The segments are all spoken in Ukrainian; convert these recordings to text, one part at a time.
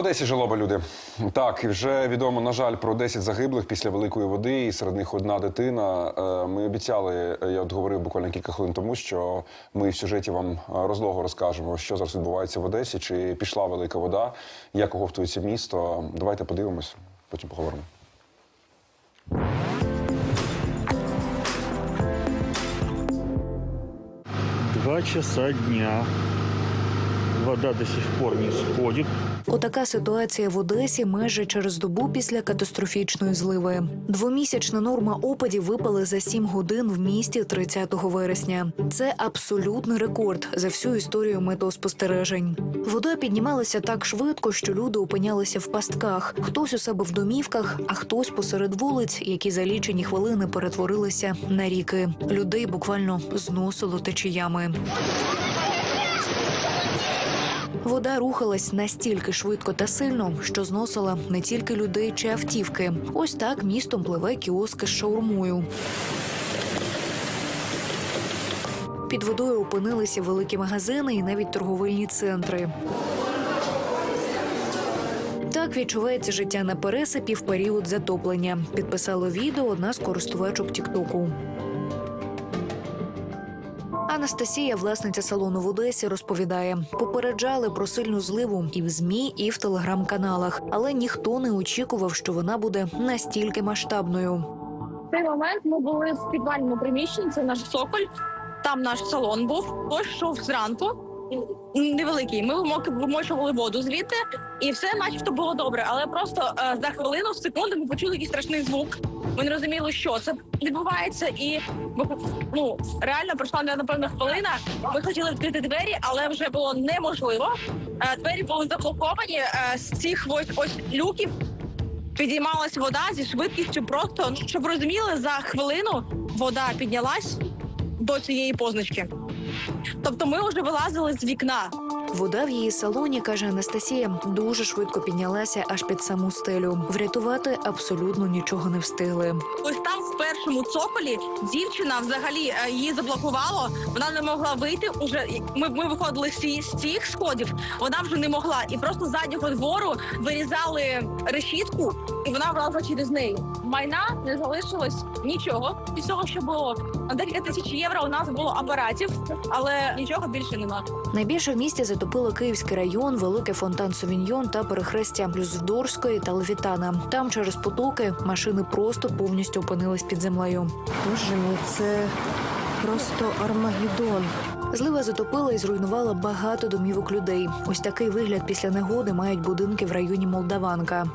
Одесі жалоба люди. Так, і вже відомо, на жаль, про 10 загиблих після великої води, і серед них одна дитина. Е, Ми обіцяли, е, я от говорив буквально кілька хвилин тому, що ми в сюжеті вам е, розлого розкажемо, що зараз відбувається в Одесі, чи пішла велика вода, як оговтується місто. Давайте подивимось, потім поговоримо. Два часа дня. Вода до сих пор не сходит. Отака ситуація в Одесі майже через добу після катастрофічної зливи. Двомісячна норма опадів випали за 7 годин в місті 30 вересня. Це абсолютний рекорд за всю історію метеоспостережень. Вода піднімалася так швидко, що люди опинялися в пастках. Хтось у себе в домівках, а хтось посеред вулиць, які за лічені хвилини перетворилися на ріки. Людей буквально зносило течіями. Вода рухалась настільки швидко та сильно, що зносила не тільки людей чи автівки. Ось так містом пливе кіоски з шаурмою. Під водою опинилися великі магазини і навіть торговельні центри. Так відчувається життя на пересипі в період затоплення. Підписало відео одна з користувачок Тіктоку. Анастасія, власниця салону в Одесі, розповідає: попереджали про сильну зливу і в змі, і в телеграм-каналах, але ніхто не очікував, що вона буде настільки масштабною. Цей момент ми були в підвальному приміщенні, це наш соколь. Там наш салон був. Що зранку. Невеликий. Ми вимочували воду звідти, і все, начебто, було добре. Але просто е, за хвилину, в секунду, ми почули якийсь страшний звук. Ми не розуміли, що це відбувається, і ну реально пройшла напевно хвилина. Ми хотіли відкрити двері, але вже було неможливо. Е, двері були заблоковані е, з цих ось ось люків. Підіймалась вода зі швидкістю просто, ну, щоб розуміли, за хвилину вода піднялась до цієї позначки. Тобто ми вже вилазили з вікна. Вода в її салоні, каже Анастасія, дуже швидко піднялася аж під саму стелю. Врятувати абсолютно нічого не встигли. Ось там в першому цоколі дівчина взагалі е, її заблокувало. Вона не могла вийти. Уже ми, ми виходили з цих сходів. Вона вже не могла, і просто з заднього двору вирізали решітку, і вона влазла через неї. Майна не залишилось нічого. З цього, що було на декілька тисяч євро. У нас було апаратів, але нічого більше нема. Найбільше в місті затопило Київський район, великий фонтан Совіньйон та перехрестя Люздорської та Левітана. Там через потоки машини просто повністю опинились під землею. Боже мій, це просто Армагеддон. Злива затопила і зруйнувала багато домівок людей. Ось такий вигляд після негоди мають будинки в районі Молдаванка.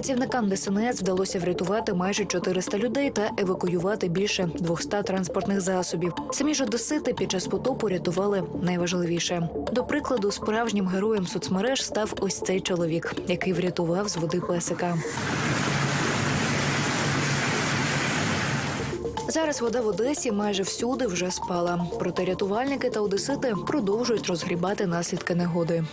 Працівникам ДСНС вдалося врятувати майже 400 людей та евакуювати більше 200 транспортних засобів. Самі ж одесити під час потопу рятували найважливіше. До прикладу, справжнім героєм соцмереж став ось цей чоловік, який врятував з води песика. Зараз вода в Одесі майже всюди вже спала. Проте рятувальники та одесити продовжують розгрібати наслідки негоди.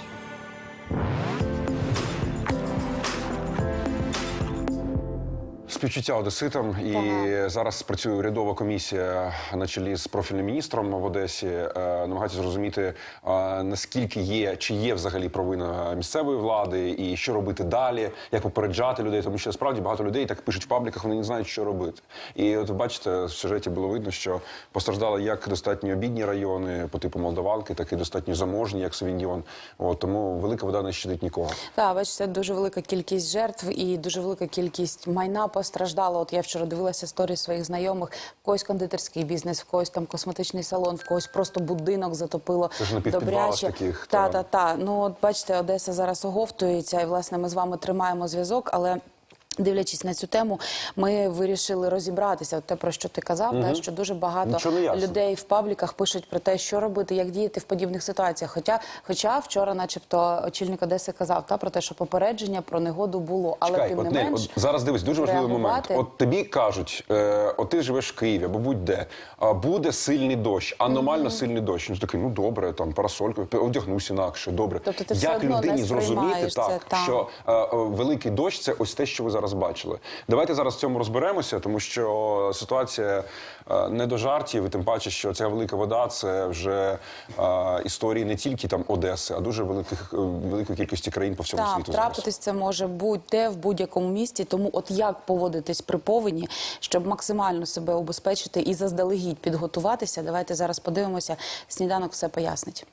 Співчуття одеситам, і зараз працює урядова комісія на чолі з профільним міністром в Одесі. е, Намагаються зрозуміти е, наскільки є, чи є взагалі провина місцевої влади, і що робити далі, як попереджати людей, тому що справді багато людей так пишуть в пабліках, вони не знають, що робити. І от бачите, в сюжеті було видно, що постраждали як достатньо бідні райони по типу Молдаванки, так і достатньо заможні, як Совіньйон. От тому велика вода не щадить нікого. Так, бачите, дуже велика кількість жертв і дуже велика кількість майна постраждала. От я вчора дивилася історії своїх знайомих. В когось кондитерський бізнес, в когось там косметичний салон, в когось просто будинок затопило. Це ж на підпідвалах таких, Та, та. та, та. Ну от бачите, Одеса зараз оговтується, і власне ми з вами тримаємо зв'язок, але. Дивлячись на цю тему, ми вирішили розібратися. От те, про що ти казав, та, що дуже багато людей в пабліках пишуть про те, що робити, як діяти в подібних ситуаціях. Хоча, хоча вчора, начебто, очільник Одеси казав та про те, що попередження про негоду було, але Чекай, тим от, не менш от зараз дивись, дуже важливий момент. От тобі кажуть, е, от ти живеш в Києві або будь-де, а буде сильний дощ, аномально сильний дощ. Ну такий, ну добре, там парасольку, одягнусь інакше, добре. Тобто ти все Як одно не людині зрозуміти так, це, так. що е, е, великий дощ це ось те, що ви зараз зараз бачили. Давайте зараз в цьому розберемося, тому що ситуація е, не до жартів, і тим паче, що ця велика вода це вже е, історії не тільки там Одеси, а дуже великих е, великої кількості країн по всьому Так, світу. зараз. трапитись це може будь-де в будь-якому місті. Тому, от як поводитись при повені, щоб максимально себе убезпечити і заздалегідь підготуватися. Давайте зараз подивимося. Сніданок все пояснить.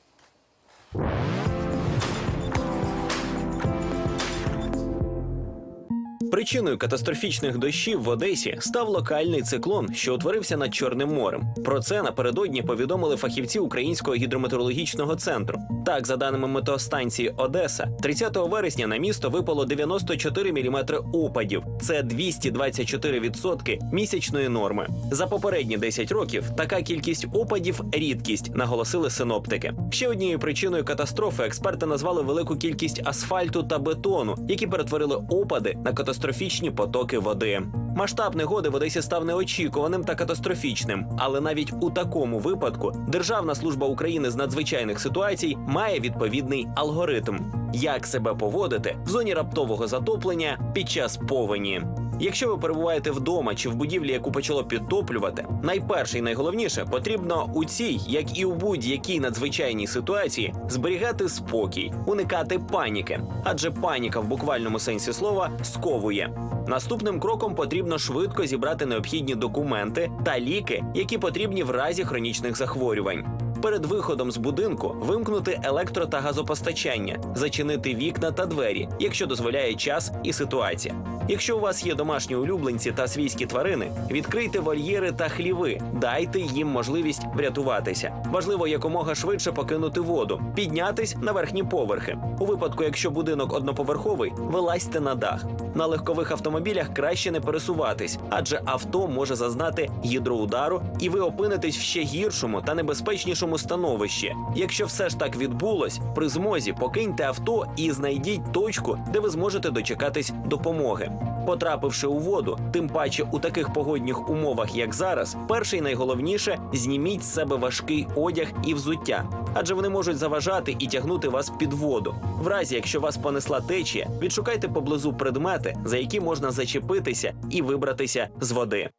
Причиною катастрофічних дощів в Одесі став локальний циклон, що утворився над Чорним морем. Про це напередодні повідомили фахівці Українського гідрометеорологічного центру. Так, за даними метеостанції Одеса, 30 вересня на місто випало 94 мм опадів. Це 224% місячної норми. За попередні 10 років така кількість опадів рідкість, наголосили синоптики. Ще однією причиною катастрофи експерти назвали велику кількість асфальту та бетону, які перетворили опади на катастрофічні потоки води. Масштаб негоди в Одесі став неочікуваним та катастрофічним. Але навіть у такому випадку Державна служба України з надзвичайних ситуацій має відповідний алгоритм, як себе поводити в зоні раптового затоплення під час повені. Якщо ви перебуваєте вдома чи в будівлі, яку почало підтоплювати, найперше і найголовніше потрібно у цій, як і у будь-якій надзвичайній ситуації, зберігати спокій, уникати паніки, адже паніка в буквальному сенсі слова сковує. Наступним кроком потрібно швидко зібрати необхідні документи та ліки, які потрібні в разі хронічних захворювань. Перед виходом з будинку вимкнути електро та газопостачання, зачинити вікна та двері, якщо дозволяє час і ситуація. Якщо у вас є домашні улюбленці та свійські тварини, відкрийте вольєри та хліви, дайте їм можливість врятуватися. Важливо якомога швидше покинути воду, піднятись на верхні поверхи. У випадку, якщо будинок одноповерховий, вилазьте на дах. На легкових автомобілях краще не пересуватись, адже авто може зазнати гідроудару, і ви опинитесь в ще гіршому та небезпечнішому становищі. Якщо все ж так відбулось, при змозі покиньте авто і знайдіть точку, де ви зможете дочекатись допомоги. Потрапивши у воду, тим паче у таких погодних умовах, як зараз, перше і найголовніше зніміть з себе важкий одяг і взуття, адже вони можуть заважати і тягнути вас під воду. В разі, якщо вас понесла течія, відшукайте поблизу предмети, за які можна зачепитися і вибратися з води.